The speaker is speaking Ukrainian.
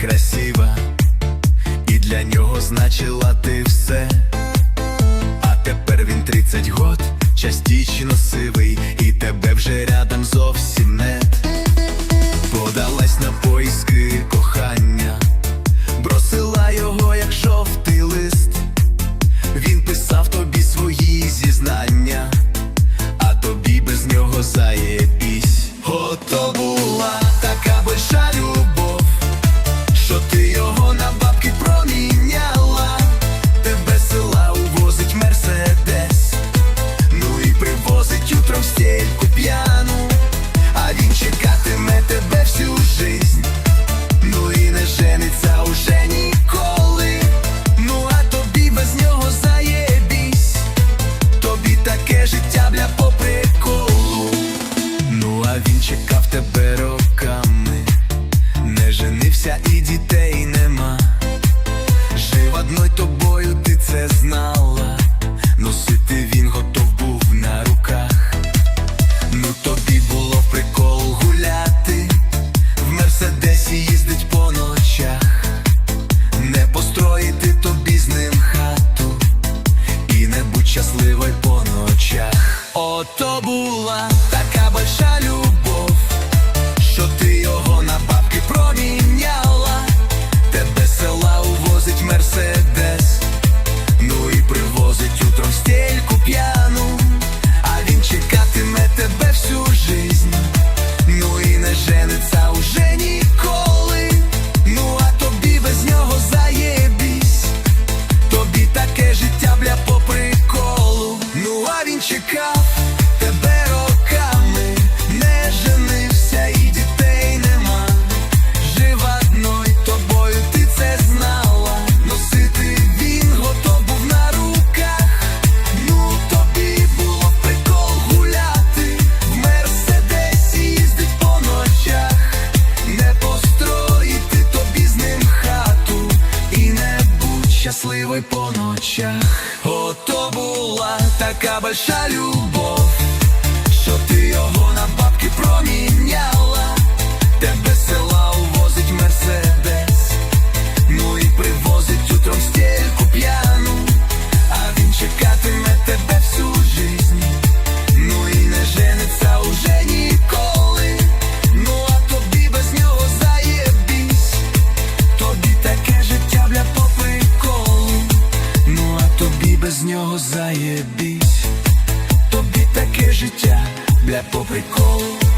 красива, і для нього значила ти все. А тепер він тридцять год, частічно сивий, і тебе вже рядом зовсім. він чекав тебе роками, не женився і дітей нема. Жив одной тобою, ти це знала, носити він готов був на руках. Ну тобі було прикол гуляти, в мерседесі їздить по ночах, не построїти тобі з ним хату, і не будь щасливою по ночах. Ото була. очах, ото була така большая любов, що ти. нього заєбісь, тобі таке життя для по приколу.